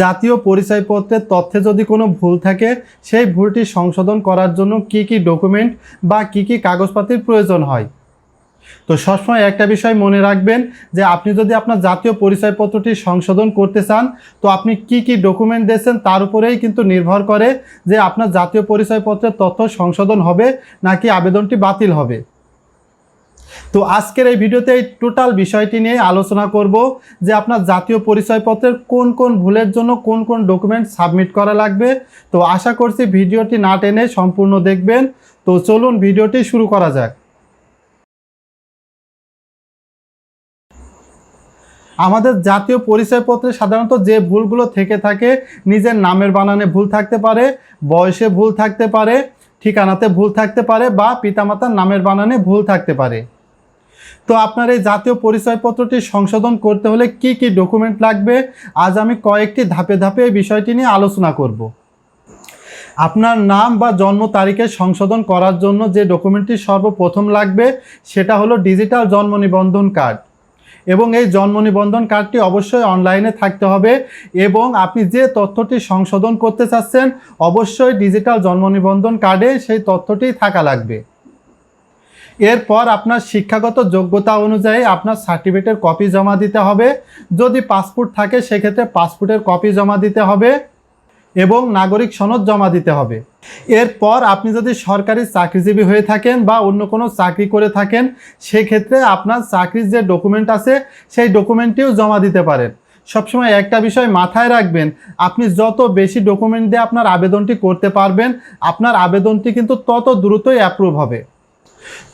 জাতীয় পরিচয়পত্রের তথ্যে যদি কোনো ভুল থাকে, সেই ভুলটি সংশোধন করার জন্য কি কি ডকুমেন্ট বা কি কি কাগজপাতির প্রয়োজন হয়? তো সবসময় একটা বিষয় মনে রাখবেন যে আপনি যদি আপনার জাতীয় পরিচয়পত্রটি সংশোধন করতে চান, তো আপনি কি কি ডকুমেন্ট দিয়েছেন তার উপরেই কিন্তু নির্ভর করে যে আপনার জাতীয় পরিচয়পত্রের তথ্য সংশোধন হবে নাকি আবেদনটি বাতিল হবে। তো আজকের এই ভিডিওতে এই টোটাল বিষয়টি নিয়ে আলোচনা করব যে আপনার জাতীয় পরিচয়পত্রের কোন কোন ভুলের জন্য কোন কোন ডকুমেন্ট সাবমিট করা লাগবে। তো আশা করছি ভিডিওটি না টেনে সম্পূর্ণ দেখবেন। তো চলুন ভিডিওটি শুরু করা যাক। আমাদের জাতীয় পরিচয়পত্রে সাধারণত যে ভুলগুলো থেকে থাকে, নিজের নামের বানানে ভুল থাকতে পারে, বয়সে ভুল থাকতে পারে, ঠিকানাতে ভুল থাকতে পারে বা পিতামাতার নামের বানানে ভুল থাকতে পারে। তো আপনার এই জাতীয় পরিচয়পত্রটি সংশোধন করতে হলে কি কি ডকুমেন্ট লাগবে? আজ আমি কয়েকটি ধাপে ধাপে এই বিষয়টি নিয়ে আলোচনা করব। আপনার নাম বা জন্ম তারিখে সংশোধন করার জন্য যে ডকুমেন্টটি সর্বপ্রথম লাগবে, সেটা হলো ডিজিটাল জন্ম নিবন্ধন কার্ড এবং এই জন্ম নিবন্ধন কার্ডটি অবশ্যই অনলাইনে থাকতে হবে এবং আপনি যে তথ্যটি সংশোধন করতে চাচ্ছেন, অবশ্যই ডিজিটাল জন্ম নিবন্ধন কার্ডে সেই তথ্যটি থাকা লাগবে। এরপর আপনার শিক্ষাগত যোগ্যতা অনুযায়ী আপনার সার্টিফিকেটের কপি জমা দিতে হবে। যদি পাসপোর্ট থাকে, সেক্ষেত্রে পাসপোর্টের কপি জমা দিতে হবে এবং নাগরিক সনদ জমা দিতে হবে। এরপর আপনি যদি সরকারি চাকরিজীবী হয়ে থাকেন বা অন্য কোনো চাকরি করে থাকেন, সেক্ষেত্রে আপনার চাকরির যে ডকুমেন্ট আছে, সেই ডকুমেন্টটিও জমা দিতে পারেন। সবসময় একটা বিষয় মাথায় রাখবেন, আপনি যত বেশি ডকুমেন্ট দিয়ে আপনার আবেদনটি করতে পারবেন, আপনার আবেদনটি কিন্তু তত দ্রুতই অ্যাপ্রুভ হবে।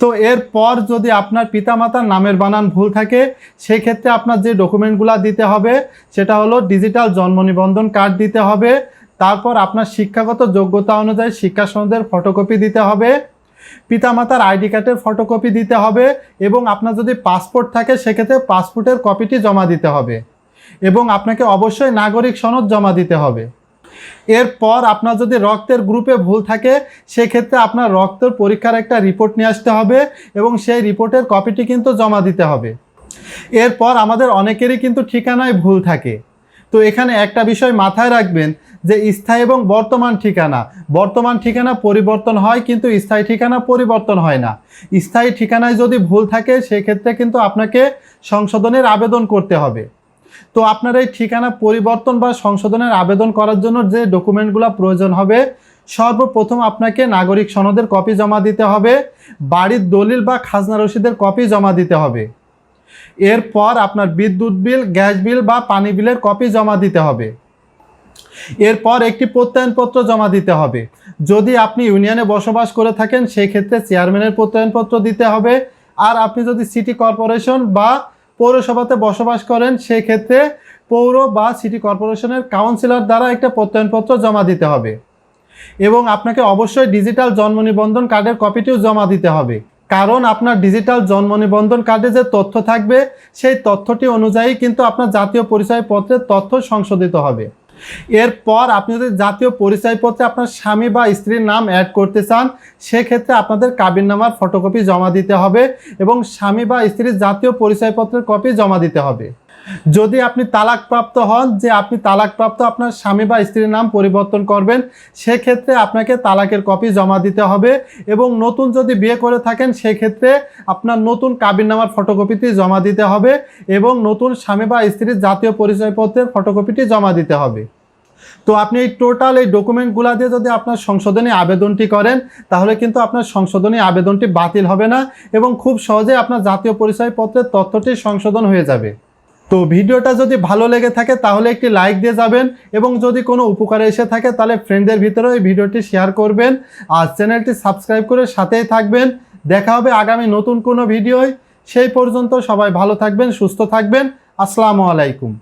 তো এরপর যদি আপনার পিতামাতার নামের বানান ভুল থাকে সেই ক্ষেত্রে আপনার যে ডকুমেন্টগুলো দিতে হবে, সেটা হলো ডিজিটাল জন্ম নিবন্ধন কার্ড দিতে হবে, তারপর আপনার শিক্ষাগত যোগ্যতা অনুযায়ী শিক্ষা সনদের ফটোকপি দিতে হবে, পিতামাতার আইডি কার্ডের ফটোকপি দিতে হবে এবং আপনার যদি পাসপোর্ট থাকে, সেক্ষেত্রে পাসপোর্টের কপিটি জমা দিতে হবে এবং আপনাকে অবশ্যই নাগরিক সনদ জমা দিতে হবে। এরপর আপনার যদি রক্তের গ্রুপে ভুল থাকে, সেক্ষেত্রে আপনার রক্তের পরীক্ষার একটা রিপোর্ট নিয়ে আসতে হবে এবং সেই রিপোর্টের কপিটি কিন্তু জমা দিতে হবে। এরপর আমাদের অনেকেরই কিন্তু ঠিকানায় ভুল থাকে। তো এখানে একটা বিষয় মাথায় রাখবেন যে স্থায়ী এবং বর্তমান ঠিকানা। বর্তমান ঠিকানা পরিবর্তন হয় কিন্তু স্থায়ী ঠিকানা পরিবর্তন হয় না। স্থায়ী ঠিকানায় যদি ভুল থাকে, সেক্ষেত্রে কিন্তু আপনাকে সংশোধনের আবেদন করতে হবে। তো আপনার এই ঠিকানা পরিবর্তন বা সংশোধনের আবেদন করার জন্য যে ডকুমেন্টগুলো প্রয়োজন হবে, সর্বপ্রথম আপনাকে নাগরিক সনদের কপি জমা দিতে হবে, বাড়ির দলিল বা খাজনা রসিদের কপি জমা দিতে হবে। এরপর আপনার বিদ্যুৎ বিল, গ্যাস বিল বা পানি বিলের কপি জমা দিতে হবে। এরপর একটি প্রত্যয়নপত্র জমা দিতে হবে। যদি আপনি ইউনিয়নে বসবাস করে থাকেন সেই ক্ষেত্রে চেয়ারম্যানের প্রত্যয়নপত্র দিতে হবে। আর আপনি যদি সিটি কর্পোরেশন বা পৌরসভাতে বসবাস করেন, সেক্ষেত্রে পৌর বা সিটি কর্পোরেশনের কাউন্সিলর দ্বারা একটা প্রত্যয়নপত্র জমা দিতে হবে। এবং আপনাকে অবশ্যই ডিজিটাল জন্ম নিবন্ধন কার্ডের কপিটিও জমা দিতে হবে। কারণ আপনার ডিজিটাল জন্ম নিবন্ধন কার্ডে যে তথ্য থাকবে, সেই তথ্যটি অনুযায়ী কিন্তু আপনার জাতীয় পরিচয়পত্রের তথ্য সংশোধিত হবে। এরপর আপনি যদি জাতীয় পরিচয়পত্রে আপনার স্বামী বা স্ত্রীর নাম অ্যাড করতে চান, সেক্ষেত্রে আপনাদের কাবিন নামার ফটোকপি জমা দিতে হবে এবং স্বামী বা স্ত্রীর জাতীয় পরিচয়পত্রের কপি জমা দিতে হবে। যদি আপনি তালাকপ্রাপ্ত হন, যে আপনি তালাকপ্রাপ্ত আপনার স্বামী বা স্ত্রীর নাম পরিবর্তন করবেন, সেক্ষেত্রে আপনাকে তালাকের কপি জমা দিতে হবে এবং নতুন যদি বিয়ে করে থাকেন, সেক্ষেত্রে আপনার নতুন কাবিননামার ফটোকপিটি জমা দিতে হবে এবং নতুন স্বামী বা স্ত্রীর জাতীয় পরিচয়পত্রের ফটোকপিটি জমা দিতে হবে। তো আপনি এই টোটাল এই ডকুমেন্টগুলো দিয়ে যদি আপনার সংশোধনী আবেদনটি করেন, তাহলে কিন্তু আপনার সংশোধনী আবেদনটি বাতিল হবে না এবং খুব সহজে আপনার জাতীয় পরিচয়পত্রের তথ্যটি সংশোধন হয়ে যাবে। তো ভিডিওটা যদি ভালো লেগে থাকে, তাহলে একটি লাইক দিয়ে যাবেন এবং যদি কোনো উপকারে এসে থাকে, তাহলে ফ্রেন্ডদের ভিতরে এই ভিডিওটি শেয়ার করবেন। আর চ্যানেলটি সাবস্ক্রাইব করে সাথেই থাকবেন। দেখা হবে আগামী নতুন কোনো ভিডিওয়। সেই পর্যন্ত সবাই ভালো থাকবেন, সুস্থ থাকবেন। আসসালামু আলাইকুম।